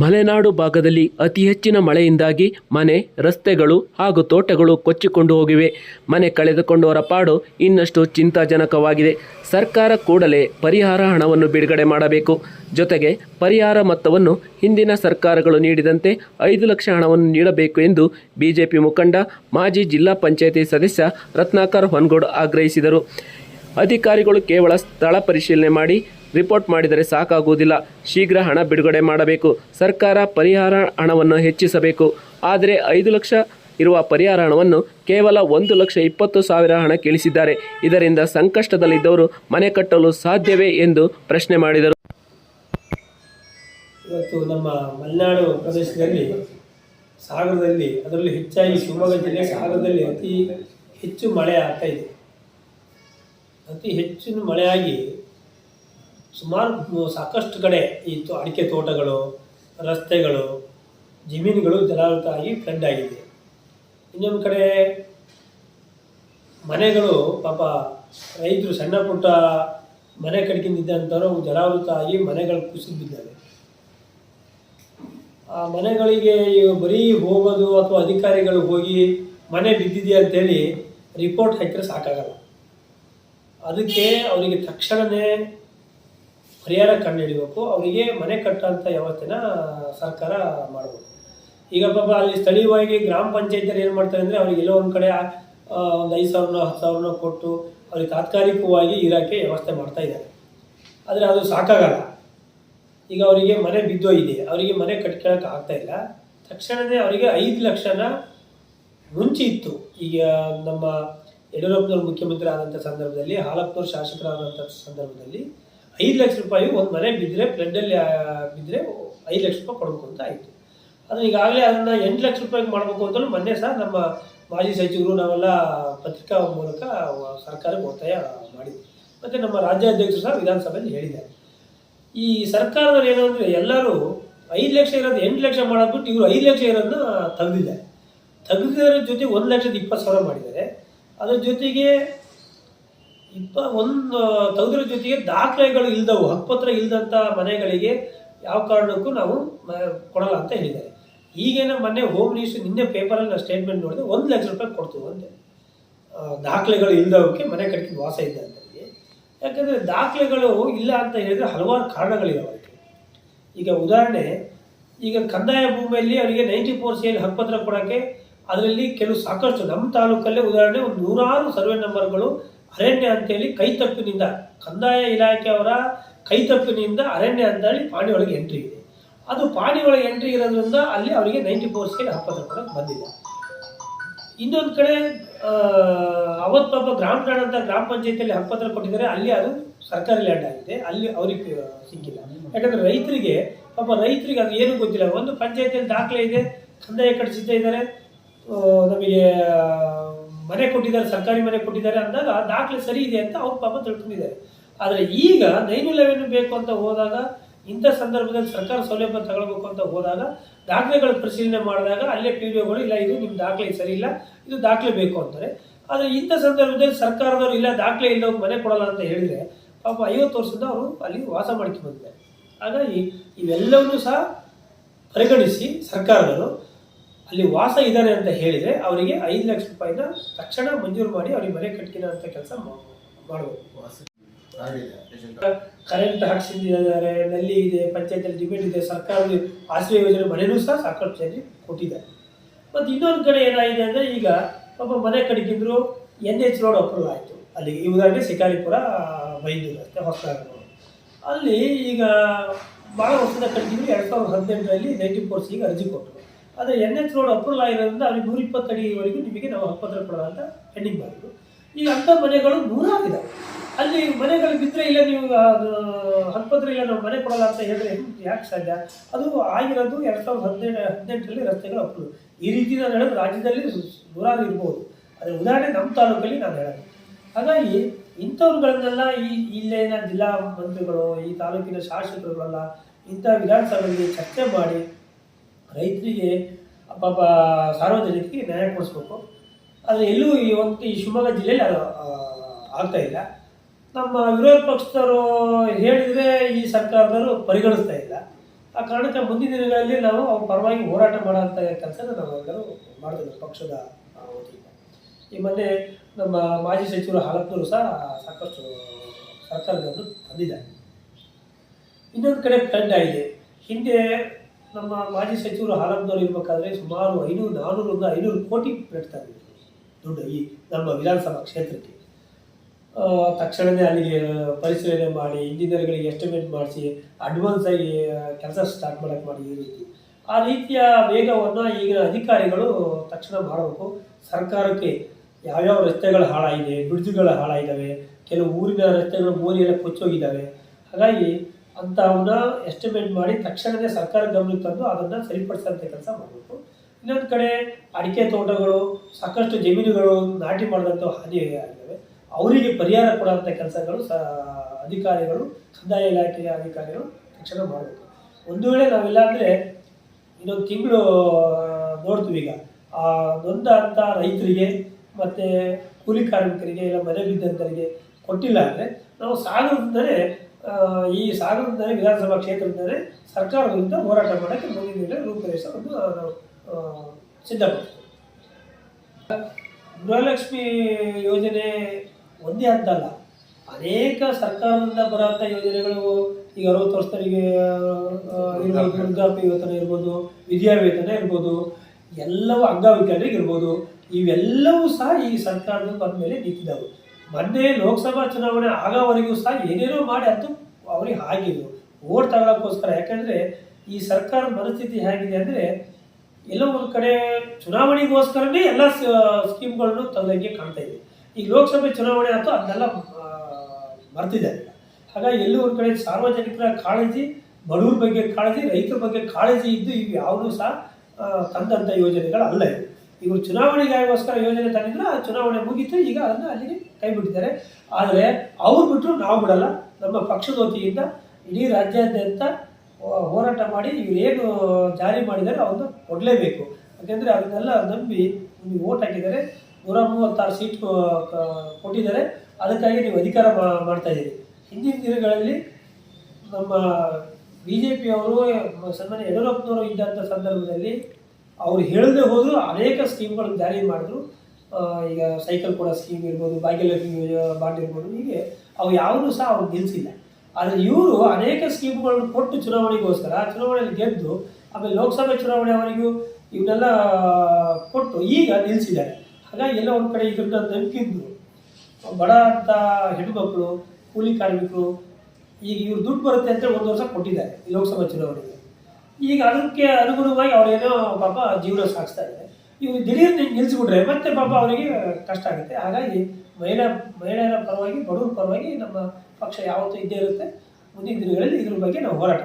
ಮಲೆನಾಡು ಭಾಗದಲ್ಲಿ ಅತಿ ಹೆಚ್ಚಿನ ಮಳೆಯಿಂದಾಗಿ ಮನೆ, ರಸ್ತೆಗಳು ಹಾಗೂ ತೋಟಗಳು ಕೊಚ್ಚಿಕೊಂಡು ಹೋಗಿವೆ. ಮನೆ ಕಳೆದುಕೊಂಡವರ ಪಾಡು ಇನ್ನಷ್ಟು ಚಿಂತಾಜನಕವಾಗಿದೆ. ಸರ್ಕಾರ ಕೂಡಲೇ ಪರಿಹಾರ ಹಣವನ್ನು ಬಿಡುಗಡೆ ಮಾಡಬೇಕು. ಜೊತೆಗೆ ಪರಿಹಾರ ಮೊತ್ತವನ್ನು ಹಿಂದಿನ ಸರ್ಕಾರಗಳು ನೀಡಿದಂತೆ ಐದು ಲಕ್ಷ ಹಣವನ್ನು ನೀಡಬೇಕು ಎಂದು ಬಿಜೆಪಿ ಮುಖಂಡ, ಮಾಜಿ ಜಿಲ್ಲಾ ಪಂಚಾಯತಿ ಸದಸ್ಯ ರತ್ನಾಕರ್ ಹೊನ್ಗೋಡ್ ಆಗ್ರಹಿಸಿದರು. ಅಧಿಕಾರಿಗಳು ಕೇವಲ ಸ್ಥಳ ಪರಿಶೀಲನೆ ಮಾಡಿ ರಿಪೋರ್ಟ್ ಮಾಡಿದರೆ ಸಾಕಾಗುವುದಿಲ್ಲ. ಶೀಘ್ರ ಹಣ ಬಿಡುಗಡೆ ಮಾಡಬೇಕು. ಸರ್ಕಾರ ಪರಿಹಾರ ಹಣವನ್ನು ಹೆಚ್ಚಿಸಬೇಕು. ಆದರೆ ಐದು ಲಕ್ಷ ಇರುವ ಪರಿಹಾರ ಹಣವನ್ನು ಕೇವಲ ಒಂದು ಲಕ್ಷ ಇಪ್ಪತ್ತು ಸಾವಿರ ಹಣ ಕೇಳಿಸಿದ್ದಾರೆ. ಇದರಿಂದ ಸಂಕಷ್ಟದಲ್ಲಿದ್ದವರು ಮನೆ ಕಟ್ಟಲು ಸಾಧ್ಯವೇ ಎಂದು ಪ್ರಶ್ನೆ ಮಾಡಿದರು. ಇವತ್ತು ನಮ್ಮ ಮಲೆನಾಡು ಪ್ರದೇಶದಲ್ಲಿ ಸಾಗರದಲ್ಲಿ ಅದರಲ್ಲಿ ಹೆಚ್ಚಾಗಿ ಶಿವಮೊಗ್ಗ ಜಿಲ್ಲೆ ಸಾಗರದಲ್ಲಿ ಅತಿ ಹೆಚ್ಚು ಮಳೆ ಆಗ್ತಾ ಇದೆ. ಅತಿ ಹೆಚ್ಚಿನ ಮಳೆಯಾಗಿ ಸುಮಾರು ಸಾಕಷ್ಟು ಕಡೆ ಈ ಅಡಿಕೆ ತೋಟಗಳು, ರಸ್ತೆಗಳು, ಜಮೀನುಗಳು ಜಲಾವೃತ ಆಗಿ ಫ್ಲಡ್ ಆಗಿದೆ. ಇನ್ನೊಂದು ಕಡೆ ಮನೆಗಳು, ಪಾಪ ರೈತರು ಸಣ್ಣ ಪುಟ್ಟ ಮನೆ ಕಟ್ಕೊಂಡಿದ್ದಂಥವ್ರು ಜಲಾವೃತ ಆಗಿ ಮನೆಗಳು ಕುಸಿದು ಬಿದ್ದಾವೆ. ಆ ಮನೆಗಳಿಗೆ ಬರೀ ಹೋಗೋದು ಅಥವಾ ಅಧಿಕಾರಿಗಳು ಹೋಗಿ ಮನೆ ಬಿದ್ದಿದೆ ಅಂತೇಳಿ ರಿಪೋರ್ಟ್ ಹಾಕಿದ್ರೆ ಸಾಕಾಗಲ್ಲ. ಅದಕ್ಕೆ ಅವರಿಗೆ ತಕ್ಷಣವೇ ಪರಿಹಾರ ಕಂಡುಹಿಡಿಬೇಕು, ಅವರಿಗೆ ಮನೆ ಕಟ್ಟೋಂಥ ವ್ಯವಸ್ಥೆನ ಸರ್ಕಾರ ಮಾಡಬೇಕು. ಈಗ ಪಾಪ ಅಲ್ಲಿ ಸ್ಥಳೀಯವಾಗಿ ಗ್ರಾಮ ಪಂಚಾಯತಿಯಲ್ಲಿ ಏನು ಮಾಡ್ತಾರೆ ಅಂದರೆ ಅವ್ರಿಗೆ ಎಲ್ಲೋ ಒಂದು ಕಡೆ ಒಂದು ಐದು ಸಾವಿರನೋ, ಹತ್ತು ಸಾವಿರನೋ ಕೊಟ್ಟು ಅವ್ರಿಗೆ ತಾತ್ಕಾಲಿಕವಾಗಿ ಇರೋಕ್ಕೆ ವ್ಯವಸ್ಥೆ ಮಾಡ್ತಾ ಇದ್ದಾರೆ. ಆದರೆ ಅದು ಸಾಕಾಗಲ್ಲ. ಈಗ ಅವರಿಗೆ ಮನೆ ಬಿದ್ದೋಗಿದೆ ಅವರಿಗೆ ಮನೆ ಕಟ್ಕೊಳ್ಳೋಕೆ ಆಗ್ತಾ ಇಲ್ಲ. ತಕ್ಷಣವೇ ಅವರಿಗೆ ಐದು ಲಕ್ಷನ ಮುಂಚೆ ಇತ್ತು. ಈಗ ನಮ್ಮ ಯಡಿಯೂರಪ್ಪನವ್ರು ಮುಖ್ಯಮಂತ್ರಿ ಆದಂಥ ಸಂದರ್ಭದಲ್ಲಿ, ಹಾಲಪ್ಪನವ್ರು ಶಾಸಕರಾದಂಥ ಸಂದರ್ಭದಲ್ಲಿ ಐದು ಲಕ್ಷ ರೂಪಾಯಿ ಒಂದು ಮನೆ ಬಿದ್ದರೆ ಫ್ಲಡ್ಡಲ್ಲಿ ಬಿದ್ದರೆ ಐದು ಲಕ್ಷ ರೂಪಾಯಿ ಕೊಡಬೇಕು ಅಂತ ಆಯಿತು. ಆದರೆ ಈಗಾಗಲೇ ಅದನ್ನು ಎಂಟು ಲಕ್ಷ ರೂಪಾಯಿಗೆ ಮಾಡಬೇಕು ಅಂತಲೂ ಮೊನ್ನೆ ಸಹ ನಮ್ಮ ಮಾಜಿ ಸಚಿವರು ನಾವೆಲ್ಲ ಪತ್ರಿಕಾ ಮೂಲಕ ಸರ್ಕಾರಕ್ಕೆ ಒತ್ತಾಯ ಮಾಡಿದ್ವಿ. ಮತ್ತು ನಮ್ಮ ರಾಜ್ಯಾಧ್ಯಕ್ಷರು ಸಹ ವಿಧಾನಸಭೆಯಲ್ಲಿ ಹೇಳಿದ್ದಾರೆ. ಈ ಸರ್ಕಾರದಲ್ಲಿ ಏನು ಅಂದರೆ ಎಲ್ಲರೂ ಐದು ಲಕ್ಷ ಇರೋದು ಎಂಟು ಲಕ್ಷ ಮಾಡೋದ್ಬಿಟ್ಟು ಇವರು ಐದು ಲಕ್ಷ ಇರೋದನ್ನ ತೆಗೆದಿದ್ದಾರೆ. ತೆಗೆದಿರೋ ಜೊತೆ ಒಂದು ಲಕ್ಷದ ಇಪ್ಪತ್ತು ಸಾವಿರ ಮಾಡಿದ್ದಾರೆ. ಅದ್ರ ಜೊತೆಗೆ ಇಪ್ಪ ಒಂದು ತೆಗೆದಿರೋ ಜೊತೆಗೆ ದಾಖಲೆಗಳು ಇಲ್ದವು ಹಕ್ಕುಪತ್ರ ಇಲ್ದಂಥ ಮನೆಗಳಿಗೆ ಯಾವ ಕಾರಣಕ್ಕೂ ನಾವು ಕೊಡಲ್ಲ ಅಂತ ಹೇಳಿದ್ದಾರೆ. ಈಗೇನೋ ಮೊನ್ನೆ ಹೋಮ್ ಮಿನಿಸ್ಟರ್ ನಿನ್ನೆ ಪೇಪರಲ್ಲಿ ನಾವು ಸ್ಟೇಟ್ಮೆಂಟ್ ನೋಡಿದೆ, ಒಂದು ಲಕ್ಷ ರೂಪಾಯಿ ಕೊಡ್ತೀವಿ ಅಂತ. ದಾಖಲೆಗಳು ಇಲ್ದವಕ್ಕೆ ಮನೆ ಕಟ್ಟಿ ವಾಸ ಇದ್ದಂಥವ್ರಿಗೆ ಯಾಕಂದರೆ ದಾಖಲೆಗಳು ಇಲ್ಲ ಅಂತ ಹೇಳಿದ್ರೆ ಹಲವಾರು ಕಾರಣಗಳಿವೆ ಅದಕ್ಕೆ ಈಗ ಉದಾಹರಣೆ, ಈಗ ಕಂದಾಯ ಭೂಮಿಯಲ್ಲಿ ಅವರಿಗೆ ನೈಂಟಿ ಫೋರ್ ಸಿ ಎಲ್ ಹಕ್ಕುಪತ್ರ ಕೊಡೋಕ್ಕೆ, ಅದರಲ್ಲಿ ಕೆಲವು ಸಾಕಷ್ಟು, ನಮ್ಮ ತಾಲೂಕಲ್ಲೇ ಉದಾಹರಣೆ, ಒಂದು ನೂರಾರು ಸರ್ವೆ ನಂಬರ್ಗಳು ಅರಣ್ಯ ಅಂತೇಳಿ ಕೈತಪ್ಪಿನಿಂದ ಕಂದಾಯ ಇಲಾಖೆಯವರ ಕೈತಪ್ಪಿನಿಂದ ಅರಣ್ಯ ಅಂತೇಳಿ ಪಾಣಿ ಒಳಗೆ ಎಂಟ್ರಿ ಇದೆ. ಅದು ಪಾಣಿ ಒಳಗೆ ಎಂಟ್ರಿ ಇರೋದ್ರಿಂದ ಅಲ್ಲಿ ಅವರಿಗೆ ನೈಂಟಿ ಫೋರ್ ಸಿ ಹಪ್ಪತ್ತು ಕೂಡ ಬಂದಿಲ್ಲ. ಇನ್ನೊಂದು ಕಡೆ ಅವತ್ತು ಗ್ರಾಮ ಅಂತ ಗ್ರಾಮ ಪಂಚಾಯತಿಯಲ್ಲಿ ಹಕ್ಕುಪತ್ರ ಕೊಟ್ಟಿದ್ದಾರೆ, ಅಲ್ಲಿ ಅದು ಸರ್ಕಾರಿ ಲ್ಯಾಂಡ್ ಆಗಿದೆ, ಅಲ್ಲಿ ಅವ್ರಿಗೆ ಸಿಕ್ಕಿಲ್ಲ. ಯಾಕಂದ್ರೆ ರೈತರಿಗೆ, ಪಾಪ ರೈತರಿಗೆ ಅದು ಏನೂ ಗೊತ್ತಿಲ್ಲ. ಒಂದು ಪಂಚಾಯತಿಯಲ್ಲಿ ದಾಖಲೆ ಇದೆ, ಕಂದಾಯ ಕಟ್ಟಿಸಿದ್ದೇ ಇದ್ದಾರೆ. ನಮಗೆ ಮನೆ ಕೊಟ್ಟಿದ್ದಾರೆ, ಸರ್ಕಾರಿ ಮನೆ ಕೊಟ್ಟಿದ್ದಾರೆ ಅಂದಾಗ ದಾಖಲೆ ಸರಿ ಇದೆ ಅಂತ ಅವ್ರು ಪಾಪ ತಿಳ್ಕೊಂಡಿದ್ದಾರೆ. ಆದರೆ ಈಗ ನೈನ್ ಇಲೆವೆನ್ ಬೇಕು ಅಂತ ಹೋದಾಗ, ಇಂಥ ಸಂದರ್ಭದಲ್ಲಿ ಸರ್ಕಾರ ಸೌಲಭ್ಯ ತಗೊಳ್ಬೇಕು ಅಂತ ಹೋದಾಗ, ದಾಖಲೆಗಳ ಪರಿಶೀಲನೆ ಮಾಡಿದಾಗ ಅಲ್ಲೇ ಪಿ ಡಿ ಒಗಳು ಇಲ್ಲ, ಇದು ನಿಮ್ಮ ದಾಖಲೆ ಸರಿ ಇಲ್ಲ, ಇದು ದಾಖಲೆ ಬೇಕು ಅಂತಾರೆ. ಆದರೆ ಇಂಥ ಸಂದರ್ಭದಲ್ಲಿ ಸರ್ಕಾರದವರು ಇಲ್ಲ, ದಾಖಲೆ ಇಲ್ಲ ಮನೆ ಕೊಡಲ್ಲ ಅಂತ ಹೇಳಿದರೆ ಪಾಪ ಐವತ್ತು ವರ್ಷದಿಂದ ಅವರು ಅಲ್ಲಿ ವಾಸ ಮಾಡ್ಕೊಂಡು ಬಂದಿದ್ದಾರೆ. ಹಾಗಾಗಿ ಇವೆಲ್ಲವನ್ನೂ ಸಹ ಪರಿಗಣಿಸಿ ಸರ್ಕಾರದವರು ಅಲ್ಲಿ ವಾಸ ಇದ್ದಾರೆ ಅಂತ ಹೇಳಿದರೆ ಅವರಿಗೆ ಐದು ಲಕ್ಷ ರೂಪಾಯಿನ ತಕ್ಷಣ ಮಂಜೂರು ಮಾಡಿ ಅವ್ರಿಗೆ ಮನೆ ಕಟ್ಕಿನ ಅಂತ ಕೆಲಸ ಮಾಡಬೇಕು ಕರೆಂಟ್ ಹಾಕ್ಸಿದ್ದಾರೆ ನಲ್ಲಿ ಇದೆ ಪಂಚಾಯತಲ್ಲಿ ಡಿಬೇಟ್ ಇದೆ ಸರ್ಕಾರದ ಆಶ್ರಯ ಯೋಜನೆ ಮನೆಯೂ ಸಹ ಸಾಕಷ್ಟು ಜನರಿಗೆ ಕೊಟ್ಟಿದ್ದಾರೆ. ಮತ್ತು ಇನ್ನೊಂದು ಕಡೆ ಏನಾಗಿದೆ ಅಂದರೆ ಈಗ ಒಬ್ಬ ಮನೆ ಕಟ್ಟಿದ್ರು ಎನ್ ಎಚ್ ರೋಡ್ ಅಪ್ರೂವ್ ಆಯಿತು. ಅಲ್ಲಿಗೆ ಈ ಉದಾಹರಣೆ ಶಿಕಾರಿಪುರ ಬೈದೂರು ಅಷ್ಟೇ ಹೊಸ. ಅಲ್ಲಿ ಈಗ ಭಾಳ ವರ್ಷದ ಕಟ್ಟಿದ್ರು ಎರಡು ಸಾವಿರದ ಹದಿನೆಂಟರಲ್ಲಿ ನೈಂಟಿ ಫೋರ್ಸಿಗೆ ಅರ್ಜಿ ಕೊಟ್ಟರು. ಆದರೆ ಎನ್ ಎಚ್ ರೋಡ್ ಅಪ್ರೂವಲ್ ಆಗಿರೋದ್ರಿಂದ ಅವ್ರಿಗೆ ನೂರ ಇಪ್ಪತ್ತು ಅಡಿವರೆಗೂ ನಿಮಗೆ ನಾವು ಹಕ್ಕುಪತ್ರ ಕೊಡೋಣ ಅಂತ ಪೆಂಡಿಂಗ್ ಮಾಡಿದ್ರು ಈಗ ಅಂಥ ಮನೆಗಳು ನೂರಾಗಿದೆ ಅಲ್ಲಿ ಮನೆಗಳು ಬಿದ್ದರೆ ಇಲ್ಲ ನೀವು ಅದು ಹಕ್ಕುಪತ್ರ ಇಲ್ಲ ನಾವು ಮನೆ ಕೊಡಲ್ಲ ಅಂತ ಹೇಳಿದ್ರೆ ಯಾಕೆ ಸಾಧ್ಯ? ಅದು ಆಗಿರೋದು ಎರಡು ಸಾವಿರದ ಹದಿನೆಂಟು, ಹದಿನೆಂಟರಲ್ಲಿ ರಸ್ತೆಗಳು ಅಪ್ರೂವ್ ಈ ರೀತಿ ನಾನು ಹೇಳೋದು ರಾಜ್ಯದಲ್ಲಿ ನೂರಾರು ಇರ್ಬೋದು. ಅದೇ ಉದಾಹರಣೆ ನಮ್ಮ ತಾಲೂಕಲ್ಲಿ ನಾನು ಹೇಳೋದು. ಹಾಗಾಗಿ ಇಂಥವ್ರುಗಳನ್ನೆಲ್ಲ ಈ ಇಲ್ಲೇನ ಜಿಲ್ಲಾ ಮಂತ್ರಿಗಳು, ಈ ತಾಲೂಕಿನ ಶಾಸಕರುಗಳೆಲ್ಲ, ಇಂಥ ವಿಧಾನಸಭೆಯಲ್ಲಿ ಚರ್ಚೆ ಮಾಡಿ ರೈತರಿಗೆ, ಪಾಪ ಸಾರ್ವಜನಿಕರಿಗೆ ನ್ಯಾಯ ಕೊಡಿಸ್ಬೇಕು. ಆದರೆ ಎಲ್ಲೂ ಈ ಒಂದು ಈ ಶಿವಮೊಗ್ಗ ಜಿಲ್ಲೆಯಲ್ಲಿ ಅದು ಆಗ್ತಾ ಇಲ್ಲ. ನಮ್ಮ ವಿರೋಧ ಪಕ್ಷದವರು ಹೇಳಿದರೆ ಈ ಸರ್ಕಾರದವರು ಪರಿಗಣಿಸ್ತಾ ಇಲ್ಲ. ಆ ಕಾರಣಕ್ಕೆ ಮುಂದಿನ ದಿನಗಳಲ್ಲಿ ನಾವು ಅವ್ರ ಪರವಾಗಿ ಹೋರಾಟ ಮಾಡೋಂಥ ಕೆಲಸನ ನಾವೆಲ್ಲರೂ ಮಾಡಿದ್ರು ಪಕ್ಷದ ವತಿಯಿಂದ. ಈ ಮೊನ್ನೆ ನಮ್ಮ ಮಾಜಿ ಸಚಿವರು ಹಾಲಪ್ಪನವರು ಸಹ ಸಾಕಷ್ಟು ಸರ್ಕಾರದವರು ತಂದಿದ್ದಾರೆ. ಇನ್ನೊಂದು ಕಡೆ ಫ್ಲಡ್ ಆಗಿದೆ. ಹಿಂದೆ ನಮ್ಮ ಮಾಜಿ ಸಚಿವರು ಆರಂಭದವ್ರು ಇರಬೇಕಾದ್ರೆ ಸುಮಾರು ಐನೂರು ನಾನ್ನೂರಿಂದ ಐನೂರು ಕೋಟಿ ಫ್ಲಡ್ ತಂದಿದ್ರು ದುಡ್ಡು ಈ ನಮ್ಮ ವಿಧಾನಸಭಾ ಕ್ಷೇತ್ರಕ್ಕೆ. ತಕ್ಷಣವೇ ಅಲ್ಲಿಗೆ ಪರಿಶೀಲನೆ ಮಾಡಿ, ಇಂಜಿನಿಯರ್ಗಳಿಗೆ ಎಸ್ಟಿಮೇಟ್ ಮಾಡಿಸಿ ಅಡ್ವಾನ್ಸ್ ಆಗಿ ಕೆಲಸ ಸ್ಟಾರ್ಟ್ ಮಾಡೋಕ್ಕೆ ಮಾಡಿ ಈ ರೀತಿ. ಆ ರೀತಿಯ ವೇಗವನ್ನು ಈಗಿನ ಅಧಿಕಾರಿಗಳು ತಕ್ಷಣ ಮಾಡಬೇಕು. ಸರ್ಕಾರಕ್ಕೆ ಯಾವ್ಯಾವ ರಸ್ತೆಗಳು ಹಾಳಾಗಿದೆ, ಬ್ರಿಡ್ಜ್ಗಳು ಹಾಳಾಗಿದ್ದಾವೆ ಕೆಲವು ಊರಿನ ರಸ್ತೆಗಳು ಮೋರಿಯೆಲ್ಲ ಕೊಚ್ಚೋಗಿದ್ದಾವೆ ಹಾಗಾಗಿ ಅಂಥವನ್ನ ಎಸ್ಟಿಮೇಟ್ ಮಾಡಿ ತಕ್ಷಣವೇ ಸರ್ಕಾರ ಗಮನಕ್ಕೆ ತಂದು ಅದನ್ನು ಸರಿಪಡಿಸೋಂಥ ಕೆಲಸ ಮಾಡಬೇಕು. ಇನ್ನೊಂದು ಕಡೆ ಅಡಿಕೆ ತೋಟಗಳು, ಸಾಕಷ್ಟು ಜಮೀನುಗಳು ನಾಟಿ ಮಾಡಿದಂಥ ಹಾನಿ ಆಗಿದ್ದಾವೆ ಅವರಿಗೆ ಪರಿಹಾರ ಕೊಡುವಂಥ ಕೆಲಸಗಳು ಸ, ಅಧಿಕಾರಿಗಳು, ಕಂದಾಯ ಇಲಾಖೆಯ ಅಧಿಕಾರಿಗಳು ತಕ್ಷಣ ಮಾಡಬೇಕು. ಒಂದು ವೇಳೆ ನಾವಿಲ್ಲ ಅಂದರೆ ಇನ್ನೊಂದು ತಿಂಗಳು ನೋಡ್ತೀವಿ ಈಗ. ಆ, ನೊಂದ ಅಂತ ರೈತರಿಗೆ ಮತ್ತು ಕೂಲಿ ಕಾರ್ಮಿಕರಿಗೆ ಇಲ್ಲ ಮನೆ ಬಿದ್ದಂಥವರಿಗೆ ಕೊಟ್ಟಿಲ್ಲ ಅಂದರೆ ನಾವು ಸಾಗರದಿಂದಲೇ ಈ ಸಾಗರದಲ್ಲಿ ವಿಧಾನಸಭಾ ಕ್ಷೇತ್ರದಲ್ಲಿ ಸರ್ಕಾರದಿಂದ ವಿರುದ್ಧ ಹೋರಾಟ ಮಾಡೋಕ್ಕೆ ಮುಂದಿನ ದಿನ ಒಂದು ಸಿದ್ಧಪಡಿಸ್ತೀವಿ. ಗೃಹಲಕ್ಷ್ಮಿ ಯೋಜನೆ ಒಂದೇ ಅಂತಲ್ಲ. ಅನೇಕ ಸರ್ಕಾರದಿಂದ ಬರುವಂಥ ಯೋಜನೆಗಳು ಈಗ ಅರವತ್ತು ವರ್ಷದವರಿಗೆ ಇರ್ಬೋದು. ವೃದ್ಧಾಪ್ಯ ವೇತನ ಇರ್ಬೋದು ವಿದ್ಯಾ ವೇತನ ಇರ್ಬೋದು ಎಲ್ಲವೂ ಅಂಗವಿಕಲರಿಗೆ ಇರ್ಬೋದು ಇವೆಲ್ಲವೂ ಸಹ ಈ ಸರ್ಕಾರದ ಬಂದ ಮೇಲೆ ನಿಂತಿದ್ದಾವೆ. ಮೊನ್ನೆ ಲೋಕಸಭಾ ಚುನಾವಣೆ ಆಗೋವರೆಗೂ ಸಹ ಏನೇನೋ ಮಾಡಿ ಅದು ಅವ್ರಿಗೆ ಆಗಿದ್ದು. ಓಟ್ ತಗೊಳ್ಳೋಕ್ಕೋಸ್ಕರ ಯಾಕಂದರೆ ಈ ಸರ್ಕಾರದ ಮನಸ್ಥಿತಿ ಹೇಗಿದೆ ಅಂದರೆ ಎಲ್ಲೋ ಒಂದು ಕಡೆ ಚುನಾವಣೆಗೋಸ್ಕರನೇ ಎಲ್ಲ ಸ್ಕೀಮ್ಗಳನ್ನು ತಂದಂಗೆ ಕಾಣ್ತಾ ಇದೆ. ಈಗ ಲೋಕಸಭೆ ಚುನಾವಣೆ ಅಂತೂ ಅದನ್ನೆಲ್ಲ ಮರ್ತಿದ್ದಾರೆ. ಹಾಗಾಗಿ ಎಲ್ಲೋ ಒಂದು ಕಡೆ ಸಾರ್ವಜನಿಕರ ಕಾಳಜಿ, ಬಡವ್ರ ಬಗ್ಗೆ ಕಾಳಜಿ, ರೈತರ ಬಗ್ಗೆ ಕಾಳಜಿ ಇದ್ದು ಇವು ಯಾವುದೂ ಸಹ ತಂದಂಥ ಯೋಜನೆಗಳು ಅಲ್ಲ ಇವು. ಇವರು ಚುನಾವಣೆಗಾಗೋಸ್ಕರ ಯೋಜನೆ ತಂದಿದ್ರು, ಆ ಚುನಾವಣೆ ಮುಗೀತು, ಈಗ ಅದನ್ನು ಅಲ್ಲಿಗೆ ಕೈ ಬಿಟ್ಟಿದ್ದಾರೆ. ಆದರೆ ಅವ್ರು ಬಿಟ್ಟರು ನಾವು ಬಿಡಲ್ಲ. ನಮ್ಮ ಪಕ್ಷದ ವತಿಯಿಂದ ಇಡೀ ರಾಜ್ಯಾದ್ಯಂತ ಹೋರಾಟ ಮಾಡಿ ನೀವು ಏನು ಜಾರಿ ಮಾಡಿದ್ದಾರೆ ಅವನ್ನ ಕೊಡಲೇಬೇಕು. ಯಾಕೆಂದರೆ ಅದನ್ನೆಲ್ಲ ನಂಬಿ ನಿಮಗೆ ಓಟ್ ಹಾಕಿದ್ದಾರೆ. ನೂರ ಮೂವತ್ತಾರು ಸೀಟ್ ಕೊಟ್ಟಿದ್ದಾರೆ. ಅದಕ್ಕಾಗಿ ನೀವು ಅಧಿಕಾರ ಮಾಡ್ತಾ ಇದ್ದೀರಿ. ಹಿಂದಿನ ದಿನಗಳಲ್ಲಿ ನಮ್ಮ ಬಿ ಜೆ ಪಿಯವರು ಸನ್ಮಾನ್ಯ ಯಡಿಯೂರಪ್ಪನವರು ಇದ್ದಂಥ ಸಂದರ್ಭದಲ್ಲಿ ಅವ್ರು ಹೇಳದೆ ಹೋದರೂ ಅನೇಕ ಸ್ಕೀಮ್ಗಳನ್ನು ಜಾರಿ ಮಾಡಿದ್ರು. ಈಗ ಸೈಕಲ್ ಕೊಡೋ ಸ್ಕೀಮ್ ಇರ್ಬೋದು ಯೋಜ- ಬಾಂಡ್ ಇರ್ಬೋದು, ಹೀಗೆ ಅವು ಯಾವುದೂ ಸಹ ಅವ್ರು ನಿಲ್ಲಿಸಿಲ್ಲ ಆದರೆ ಇವರು ಅನೇಕ ಸ್ಕೀಮ್ಗಳನ್ನು ಕೊಟ್ಟು ಚುನಾವಣೆಗೋಸ್ಕರ ಚುನಾವಣೆಯಲ್ಲಿ ಗೆದ್ದು ಆಮೇಲೆ ಲೋಕಸಭೆ ಚುನಾವಣೆವರೆಗೂ ಇವನ್ನೆಲ್ಲ ಕೊಟ್ಟು ಈಗ ನಿಲ್ಲಿಸಿದ್ದಾರೆ ಹಾಗಾಗಿ ಎಲ್ಲ ಒಂದು ಕಡೆ ಇದನ್ನ ನಂಬಿಕಿದ್ರು ಬಡ ಅಂತ ಹೆಣ್ಣುಮಕ್ಕಳು ಕೂಲಿ ಕಾರ್ಮಿಕರು, ಈಗ ಇವ್ರು ದುಡ್ಡು ಬರುತ್ತೆ ಅಂತ ಒಂದು ವರ್ಷ ಕೊಟ್ಟಿದ್ದಾರೆ ಲೋಕಸಭಾ ಚುನಾವಣೆಗೆ. ಈಗ ಅದಕ್ಕೆ ಅನುಗುಣವಾಗಿ ಅವರೇನೋ ಪಾಪ ಜೀವನ ಸಾಗಿಸ್ತಾ ಇದ್ದಾರೆ. ಇವು ದಿಢೀರ್ ನಿಲ್ಲಿಸ್ಬಿಟ್ರೆ ಮತ್ತೆ ಪಾಪ ಅವರಿಗೆ ಕಷ್ಟ ಆಗುತ್ತೆ. ಹಾಗಾಗಿ ಮಹಿಳಾ, ಮಹಿಳೆಯರ ಪರವಾಗಿ, ಬಡವರ ಪರವಾಗಿ ನಮ್ಮ ಪಕ್ಷ ಯಾವತ್ತೂ ಇದ್ದೇ ಇರುತ್ತೆ. ಮುಂದಿನ ದಿನಗಳಲ್ಲಿ ಇದ್ರ ಬಗ್ಗೆ ನಾವು ಹೋರಾಟ